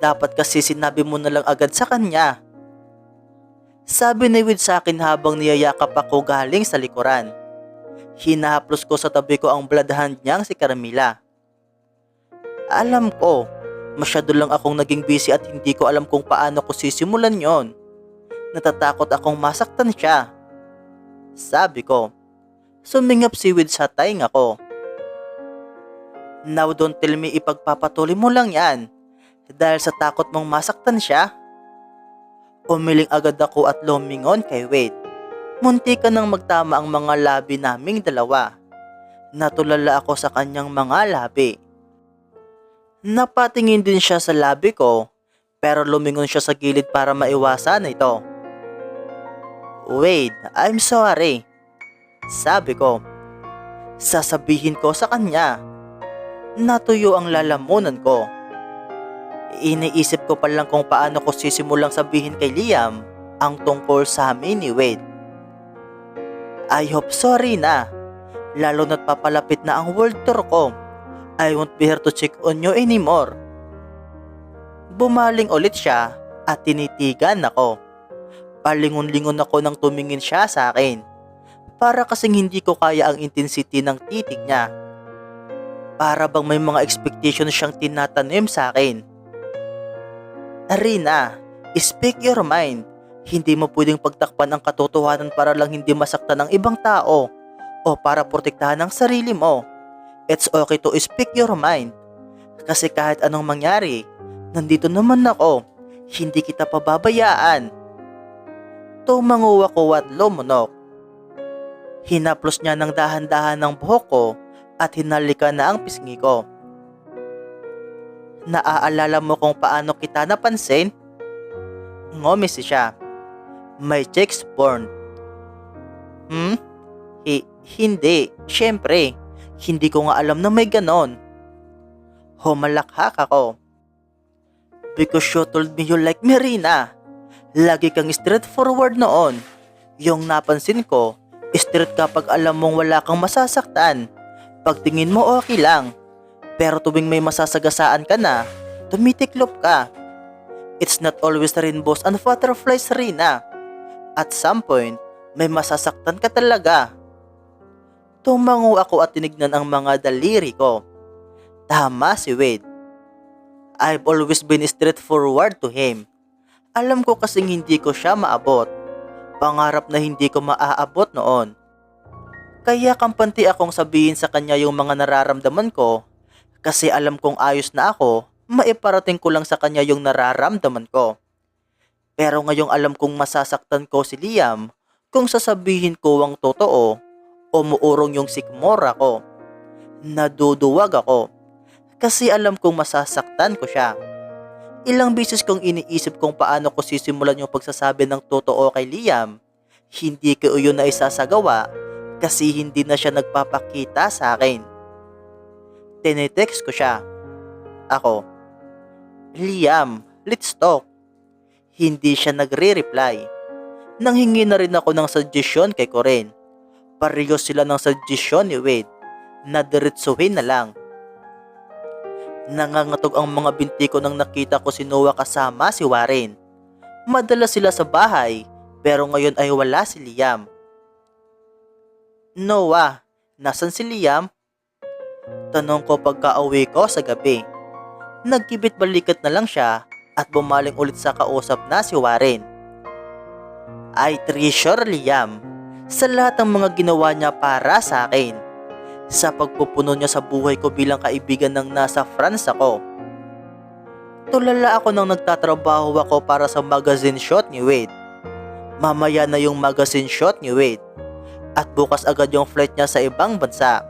Dapat kasi sinabi mo na lang agad sa kanya. Sabi ni Wid sa akin habang niyayakap ako galing sa likuran. Hinahaplos ko sa tabi ko ang blood hand niyang si Carmila. Alam ko, masyado lang akong naging busy at hindi ko alam kung paano ko sisimulan yon. Natatakot akong masaktan siya. Sabi ko, sumingap si Wid sa tainga ko. Now don't tell me ipagpapatuloy mo lang yan dahil sa takot mong masaktan siya. Umiling agad ako at lumingon kay Wade. Munti ka nang magtama ang mga labi naming dalawa. Natulala ako sa kanyang mga labi. Napatingin din siya sa labi ko pero lumingon siya sa gilid para maiwasan ito. Wade, I'm sorry. Sabi ko. Sasabihin ko sa kanya. Natuyo ang lalamunan ko. Iniisip ko pa lang kung paano ko sisimulang sabihin kay Liam ang tungkol sa amin ni Wade. I hope sorry na. Lalo na't papalapit na ang world tour ko. I won't be here to check on you anymore. Bumaling ulit siya at tinitigan ako. Palingon-lingon ako nang tumingin siya sa akin. Para kasing hindi ko kaya ang intensity ng titig niya. Para bang may mga expectation siyang tinatanim sa akin. Rina, speak your mind. Hindi mo pwedeng pagtakpan ang katotohanan para lang hindi masaktan ng ibang tao o para protektahan ang sarili mo. It's okay to speak your mind. Kasi kahit anong mangyari, nandito naman ako. Hindi kita pababayaan. Tumango ako at lumunok. Hinaplos niya ng dahan-dahan ng buhok ko at hinalika na ang pisngi ko. Naaalala mo kung paano kita napansin? Ngumisi siya. May chicks born. Hmm? Hi- hindi. Siyempre. Hindi ko nga alam na may ganon. Humalakhak ako. Because you told me you like Marina. Lagi kang straightforward noon. Yung napansin ko, straight kapag alam mong wala kang masasaktan. Pagtingin mo okay lang. Pero tuwing may masasagasaan ka na, tumitiklop ka. It's not always rainbows and butterflies, Rina. At some point, may masasaktan ka talaga. Tumango ako at tinignan ang mga daliri ko. Tama si Wade. I've always been straightforward to him. Alam ko kasing hindi ko siya maabot. Pangarap na hindi ko maaabot noon. Kaya kampanti akong sabihin sa kanya yung mga nararamdaman ko kasi alam kong ayos na ako, maiparating ko lang sa kanya yung nararamdaman ko. Pero ngayong alam kong masasaktan ko si Liam, kung sasabihin ko ang totoo, umuurong yung sikmora ko. Naduduwag ako. Kasi alam kong masasaktan ko siya. Ilang beses kong iniisip kung paano ko sisimulan yung pagsasabi ng totoo kay Liam. Hindi ko yun na isasagawa kasi hindi na siya nagpapakita sa akin. Tinetext ko siya. Ako, Liam, let's talk. Hindi siya nagre-reply. Nanghingi na rin ako ng suggestion kay Corinne. Pareho sila ng suggestion ni Wade na diretsuhin na lang. Nangangatog ang mga binti ko nang nakita ko si Noah kasama si Warren. Madalas sila sa bahay pero ngayon ay wala si Liam. Noah, nasan si Liam? Tanong ko pagka-uwi ko sa gabi. Nagkibit balikat na lang siya at bumaling ulit sa kausap na si Warren. I treasure Liam sa lahat ng mga ginawa niya para sa akin. Sa pagpupuno niya sa buhay ko bilang kaibigan ng nasa France ako. Tulala ako nang nagtatrabaho ako para sa magazine shot ni Wade. Mamaya na yung magazine shot ni Wade. At bukas agad yung flight niya sa ibang bansa.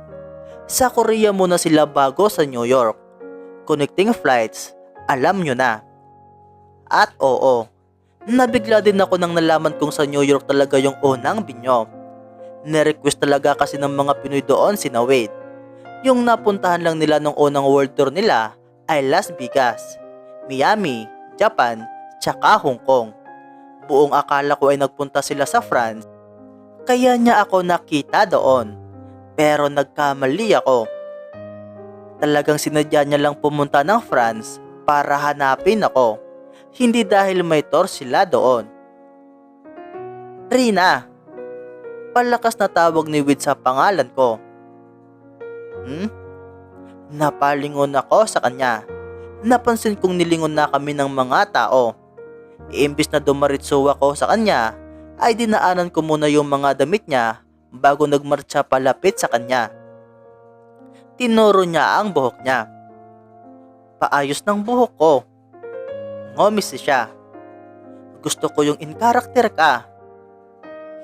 Sa Korea muna sila bago sa New York. Connecting flights, alam nyo na. At oo, nabigla din ako nang nalaman kong sa New York talaga yung unang binyo. Nirequest talaga kasi ng mga Pinoy doon si Wade. Yung napuntahan lang nila nung unang world tour nila ay Las Vegas, Miami, Japan, tsaka Hong Kong. buong akala ko ay nagpunta sila sa France, kaya niya ako nakita doon. Pero nagkamali ako. Talagang sinadya niya lang pumunta ng France para hanapin ako. Hindi dahil may tor sila doon. Rina, palakas na tawag ni Wid sa pangalan ko. Hmm? Napalingon ako sa kanya. Napansin kong nilingon na kami ng mga tao. Iimbis na dumaritso ako sa kanya, ay dinaanan ko muna yung mga damit niya bago nagmarcha palapit sa kanya. Tinuro niya ang buhok niya. Paayos ng buhok ko. Ngomis siya. Gusto ko yung in character ka.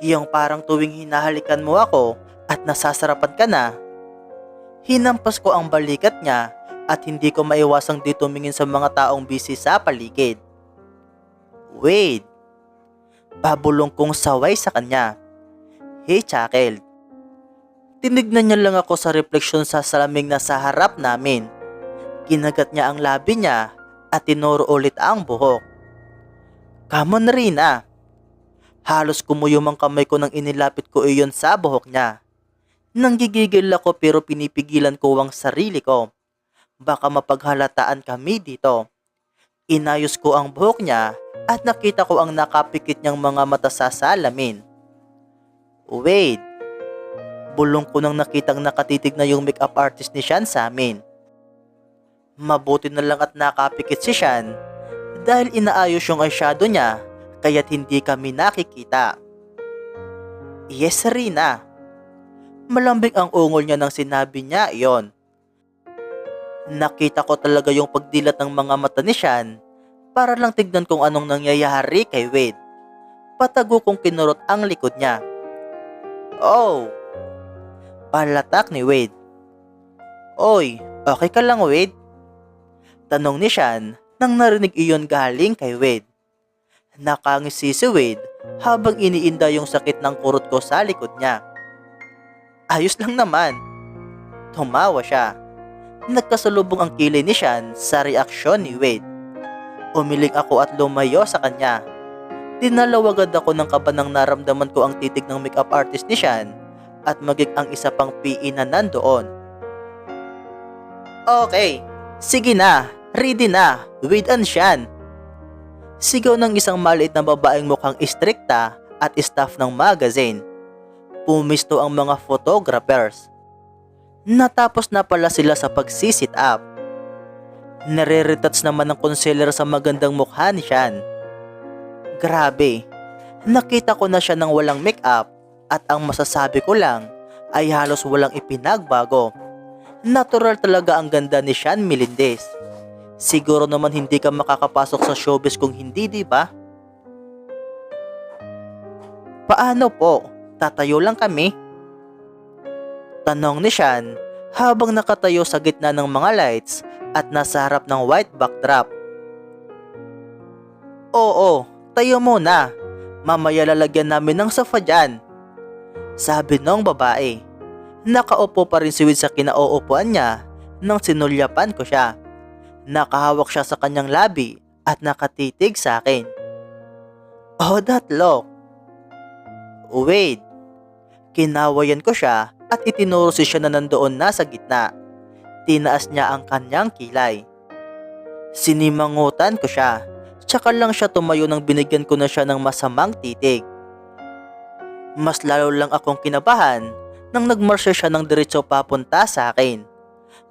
Yung parang tuwing hinahalikan mo ako at nasasarapan ka na. Hinampas ko ang balikat niya at hindi ko maiwasang di tumingin sa mga taong busy sa paligid. Wait. Babulong kong saway sa kanya. Hey, Chuckle. Tinignan niya lang ako sa refleksyon sa salaming na sa harap namin. Kinagat niya ang labi niya at tinuro ulit ang buhok. Come on, Rina. Halos kumuyom ang kamay ko nang inilapit ko iyon sa buhok niya. Nanggigigil ako pero pinipigilan ko ang sarili ko. Baka mapaghalataan kami dito. Inayos ko ang buhok niya at nakita ko ang nakapikit niyang mga mata sa salamin. Wait. Bulong ko nang nakitang nakatitig na yung makeup artist ni Shan sa amin. Mabuti na lang at nakapikit si Shan dahil inaayos yung eyeshadow niya kaya't hindi kami nakikita. Yes, Rina. Malambing ang ungol niya nang sinabi niya iyon. Nakita ko talaga yung pagdilat ng mga mata ni Shan para lang tignan kung anong nangyayari kay Wade. Patago kong kinurot ang likod niya. Oh! Palatak ni Wade. Oy, okay ka lang Wade? Tanong ni Shan nang narinig iyon galing kay Wade. Nakangisi si Wade habang iniinda yung sakit ng kurot ko sa likod niya. Ayos lang naman. Tumawa siya. Nagkasalubong ang kilay ni Shan sa reaksyon ni Wade. Umiling ako at lumayo sa kanya. Dinalaw agad ako ng kaba nang naramdaman ko ang titig ng makeup artist ni Shan at magig ang isa pang PE na nandoon. Okay, sige na, ready na, Wade and Shan. Sigaw ng isang maliit na babaeng mukhang istrikta at staff ng magazine. Pumisto ang mga photographers. Natapos na pala sila sa pagsisit up. Nare-retouch naman ng concealer sa magandang mukha ni Shan. Grabe, nakita ko na siya ng walang makeup at ang masasabi ko lang ay halos walang ipinagbago. Natural talaga ang ganda ni Shan Melendez. Siguro naman hindi ka makakapasok sa showbiz kung hindi, di ba? Paano po? Tatayo lang kami? Tanong ni Shan habang nakatayo sa gitna ng mga lights at nasa harap ng white backdrop. Oo, tayo muna. Mamaya lalagyan namin ng sofa dyan. Sabi ng babae. Nakaupo pa rin si Wid sa kinauupuan niya nang sinulyapan ko siya. Nakahawak siya sa kanyang labi at nakatitig sa akin. Oh, that look. Wait. Kinawayan ko siya at itinuro si siya na nandoon na sa gitna. Tinaas niya ang kanyang kilay. Sinimangutan ko siya. Tsaka lang siya tumayo nang binigyan ko na siya ng masamang titig. Mas lalo lang akong kinabahan nang nagmarsya siya ng diretso papunta sa akin.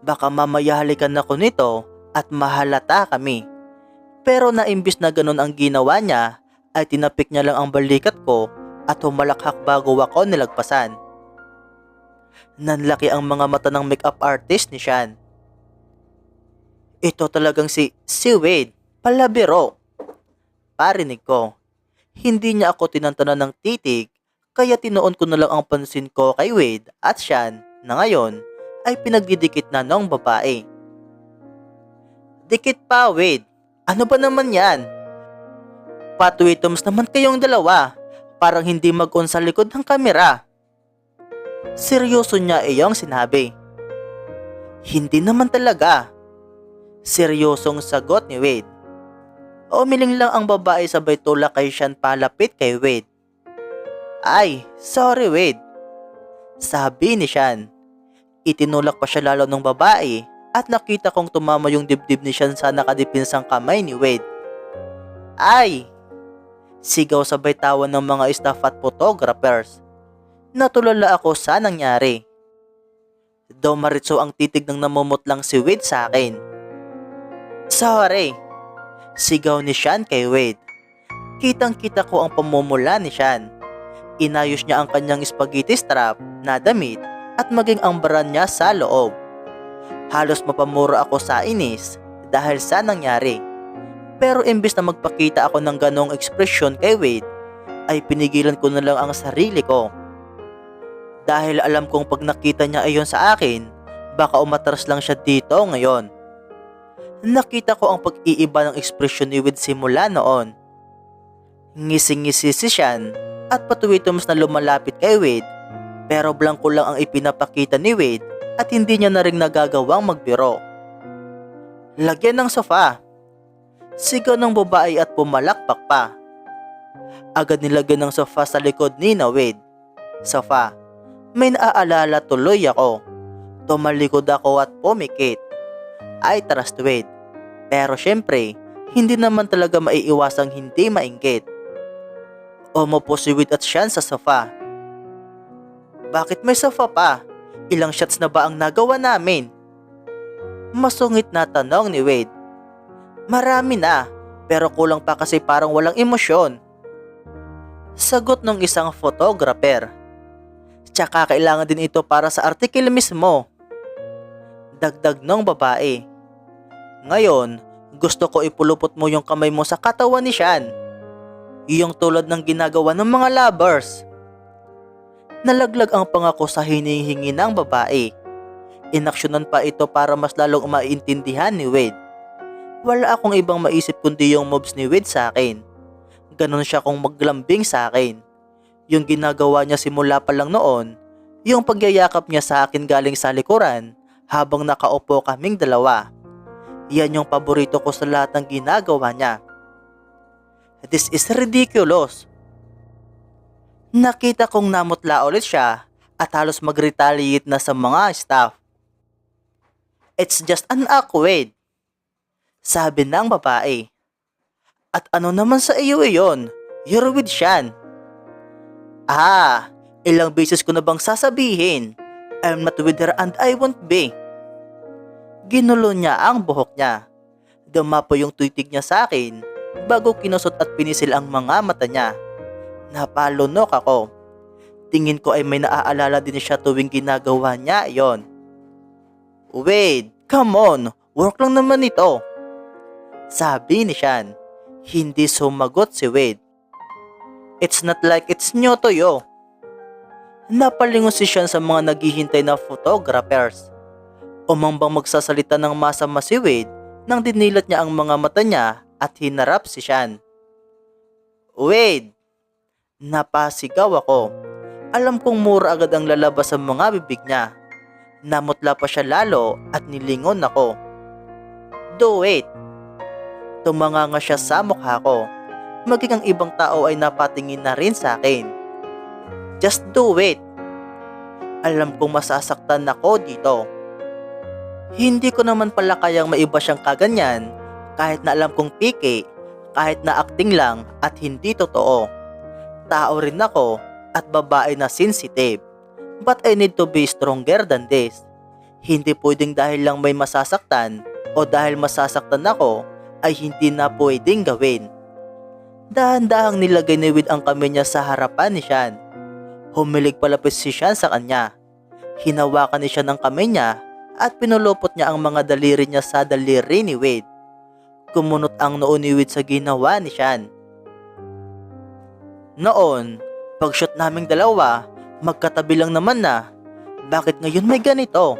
Baka mamaya halikan ako nito at mahalata kami. Pero naimbis na ganun ang ginawa niya, ay tinapik niya lang ang balikat ko at humalakhak bago ako nilagpasan. Nanlaki ang mga mata ng makeup artist ni Shan. Ito talagang si, si Wade, palabiro. Parinig ko. Hindi niya ako tinantanan ng titig, kaya tinoon ko na lang ang pansin ko kay Wade at Shan na ngayon ay pinagdidikit na ng babae. Dikit pa, Wade. Ano ba naman yan? Patwitums naman kayong dalawa. Parang hindi mag-on sa likod ng kamera. Seryoso niya iyong sinabi. Hindi naman talaga. Seryosong sagot ni Wade. Umiling lang ang babae sabay tulak kay Sean palapit kay Wade. Ay, sorry Wade. Sabi ni Sean. Itinulak pa siya lalo ng babae at nakita kong tumama yung dibdib ni Sean sa nakadipinsang kamay ni Wade. Ay! Sigaw sabay tawa ng mga staff at photographers. Natulala ako sa nangyari. Domaritso ang titig ng namumutlang si Wade sa akin. Sorry! Sigaw ni Sean kay Wade. Kitang kita ko ang pamumula ni Sean. Inayos niya ang kanyang spaghetti strap na damit at maging ang baran niya sa loob. Halos mapamura ako sa inis dahil sa nangyari. Pero imbis na magpakita ako ng ganong ekspresyon kay Wade, ay pinigilan ko na lang ang sarili ko. Dahil alam kong pag nakita niya ayon sa akin, baka umatras lang siya dito ngayon. Nakita ko ang pag-iiba ng ekspresyon ni Wade simula noon. Ngising-ngisi si Sean at patuwitoms na lumalapit kay Wade pero blanco lang ang ipinapakita ni Wade at hindi niya na rin nagagawang magbiro. Lagyan ng sofa. Sigaw ng babae at pumalakpak pa. Agad nilagyan ng sofa sa likod ni na Wade. Sofa. May naaalala tuloy ako. Tumalikod ako at pumikit. I trust Wade. Pero syempre, hindi naman talaga maiiwasang hindi maingkit. Umupo si Wade at Sean sa sofa. Bakit may sofa pa? Ilang shots na ba ang nagawa namin? Masungit na tanong ni Wade. Marami na, pero kulang pa kasi parang walang emosyon. Sagot ng isang photographer. Tsaka kailangan din ito para sa article mismo. Dagdag ng babae. Ngayon, gusto ko ipulupot mo yung kamay mo sa katawan ni Sean. Yung tulad ng ginagawa ng mga lovers. Nalaglag ang pangako sa hinihingi ng babae. Inaksyonan pa ito para mas lalong maintindihan ni Wade. Wala akong ibang maisip kundi yung moves ni Wade sa akin. Ganon siya kung maglambing sa akin. Yung ginagawa niya simula pa lang noon, yung pagyayakap niya sa akin galing sa likuran habang nakaupo kaming dalawa. Yan yung paborito ko sa lahat ng ginagawa niya. This is ridiculous. Nakita kong namutla ulit siya at halos mag-retaliate na sa mga staff. It's just an awkward. Sabi ng babae. At ano naman sa iyo iyon? You're with Sean. Ah, ilang beses ko na bang sasabihin? I'm not with her and I won't be. Ginulo niya ang buhok niya. Dumapo yung tuitig niya sa akin bago kinusot at pinisil ang mga mata niya. Napalunok ako. Tingin ko ay may naaalala din siya tuwing ginagawa niya yon. Wait, come on, work lang naman ito. Sabi ni Sean. Hindi sumagot si Wade. It's not like it's new to you. Napalingon si Sean sa mga naghihintay na photographers. Umambang magsasalita ng masama si Wade nang dinilat niya ang mga mata niya at hinarap si Sean. Wade! Napasigaw ako. Alam kong mura agad ang lalabas sa mga bibig niya. Namutla pa siya lalo at nilingon ako. Do it! Tumanga nga siya sa mukha ko. Maging ang ibang tao ay napatingin na rin sa akin. Just do it! Alam kong masasaktan ako dito. Hindi ko naman pala kayang maiba siyang kaganyan kahit na alam kong piki, kahit na acting lang at hindi totoo. Tao rin ako at babae na sensitive. But I need to be stronger than this. Hindi pwedeng dahil lang may masasaktan o dahil masasaktan ako ay hindi na pwedeng gawin. Dahan-dahang nilagay ni Wid ang kamay niya sa harapan ni Sean. Humilig palapit si Sean sa kanya. Hinawakan ni Sean ang kamay niya at pinulupot niya ang mga daliri niya sa daliri ni Wade. Kumunot ang noo ni Wade sa ginawa ni Sean. Noon, pag-shoot naming dalawa, magkatabi lang naman na. Bakit ngayon may ganito?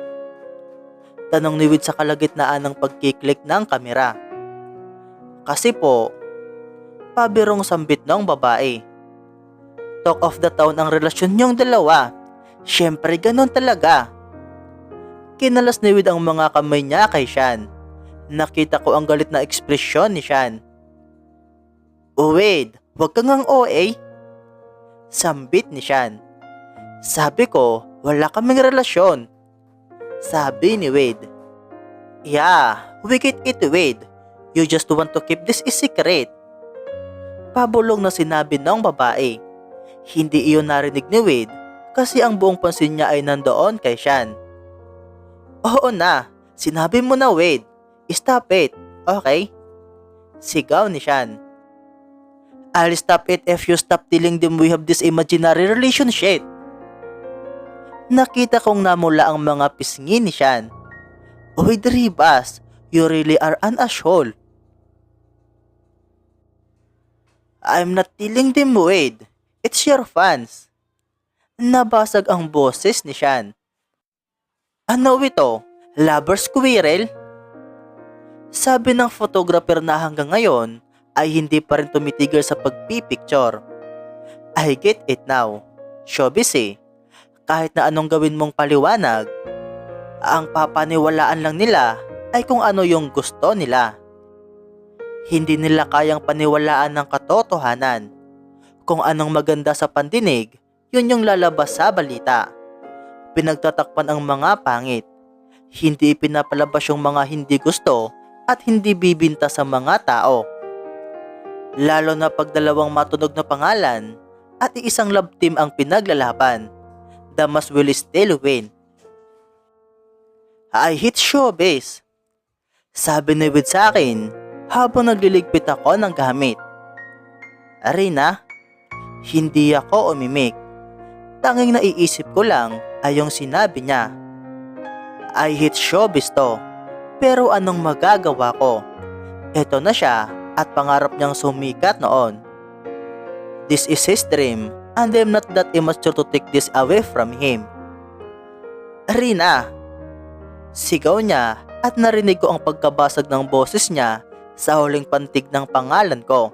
Tanong ni Wade sa kalagitnaan ng pagkiklik ng kamera. Kasi po, pabirong sambit ng babae. Talk of the town ang relasyon niyong dalawa. Siyempre ganon talaga. Kinalas ni Wid ang mga kamay niya kay Sean. Nakita ko ang galit na ekspresyon ni Sean. Oh Wade, huwag kang ang OA. Sambit ni Sean. Sabi ko, wala kaming relasyon. Sabi ni Wade. Yeah, we get it Wade. You just want to keep this a secret. Pabulong na sinabi ng babae. Hindi iyon narinig ni Wade kasi ang buong pansin niya ay nandoon kay Sean. Oo na, sinabi mo na Wade. Stop it, okay? Sigaw ni Sean. I'll stop it if you stop telling them we have this imaginary relationship. Nakita kong namula ang mga pisngi ni Sean. Wade Ribas, you really are an asshole. I'm not telling them Wade. It's your fans. Nabasag ang boses ni Sean. Ano ito? Lover squirrel? Sabi ng photographer na hanggang ngayon ay hindi pa rin tumitigil sa pagpipicture. I get it now. Showbiz eh. Kahit na anong gawin mong paliwanag, ang papaniwalaan lang nila ay kung ano yung gusto nila. Hindi nila kayang paniwalaan ng katotohanan. Kung anong maganda sa pandinig, yun yung lalabas sa balita. Pinagtatakpan ang mga pangit. Hindi pinapalabas yung mga hindi gusto at hindi bibinta sa mga tao. Lalo na pag dalawang matunog na pangalan at isang love team ang pinaglalaban, the mas will still win. I hit showbiz. Sabi ni Wid sa akin habang nagliligpit ako ng gamit. Arena, hindi ako umimik. Tanging naiisip ko lang ay yung sinabi niya. I hit showbiz to, pero anong magagawa ko? Ito na siya at pangarap niyang sumikat noon. This is his dream and I'm not that immature to take this away from him. Rina! Sigaw niya at narinig ko ang pagkabasag ng boses niya sa huling pantig ng pangalan ko.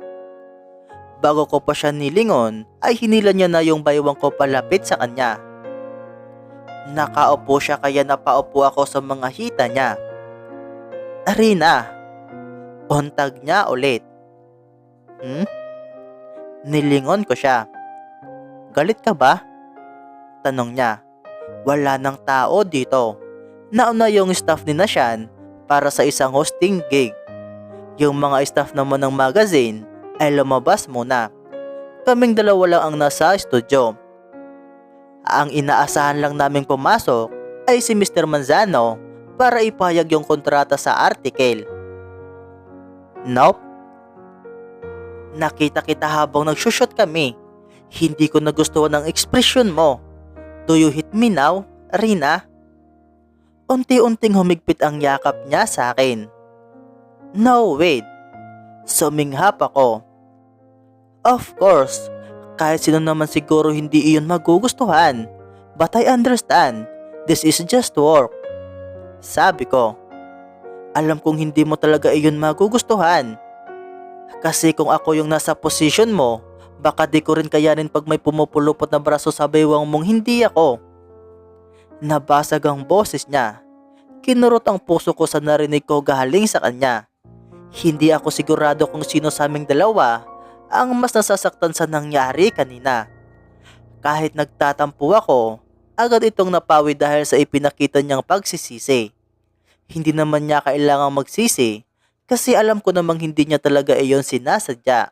Bago ko pa siya nilingon, ay hinila niya na yung baywang ko palapit sa kanya. Nakaupo siya kaya napaupo ako sa mga hita niya. Arina, untag niya ulit. Hmm? Nilingon ko siya. Galit ka ba? Tanong niya. Wala nang tao dito. Nauna yung staff ni Nashan para sa isang hosting gig. Yung mga staff naman ng magazine ay lumabas muna. Kaming dalawa lang ang nasa studio. Ang inaasahan lang naming pumasok ay si Mr. Manzano para ipahayag yung kontrata sa article. Nope. Nakita kita habang nagsushoot kami. Hindi ko nagustuhan ang ekspresyon mo. Do you hit me now, Rina? Unti-unting humigpit ang yakap niya sa akin. No, wait. Suminghap ako. Of course, kahit sino naman siguro hindi iyon magugustuhan. But I understand, this is just work. Sabi ko, alam kong hindi mo talaga iyon magugustuhan. Kasi kung ako yung nasa position mo, baka di ko rin kayanin pag may pumupulupot na braso sa baywang mong hindi ako. Nabasag ang boses niya. Kinurot ang puso ko sa narinig ko galing sa kanya. Hindi ako sigurado kung sino sa aming dalawa ang mas nasasaktan sa nangyari kanina. Kahit nagtatampo ako, agad itong napawi dahil sa ipinakita niyang pagsisisi. Hindi naman niya kailangang magsisi kasi alam ko namang hindi niya talaga iyon sinasadya.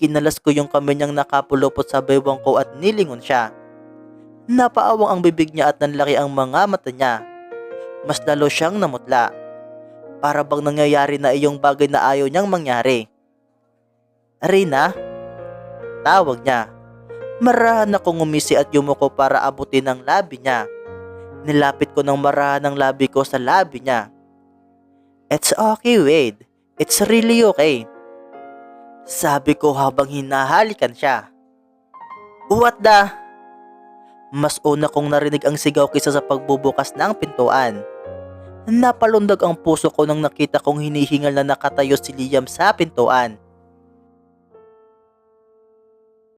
Kinalas ko yung kamay niyang nakapulupot sa baywang ko at nilingon siya. Napaawang ang bibig niya at nanlaki ang mga mata niya. Mas lalo siyang namutla. Para bang nangyayari na iyong bagay na ayaw niyang mangyari. Rina? Tawag niya. Marahan akong umisi at yumuko para abutin ang labi niya. Nilapit ko ng marahan ang labi ko sa labi niya. It's okay, Wade. It's really okay. Sabi ko habang hinahalikan siya. What the? Mas una kong narinig ang sigaw kaysa sa pagbubukas ng pintuan. Napalundag ang puso ko nang nakita kong hinihingal na nakatayo si Liam sa pintuan.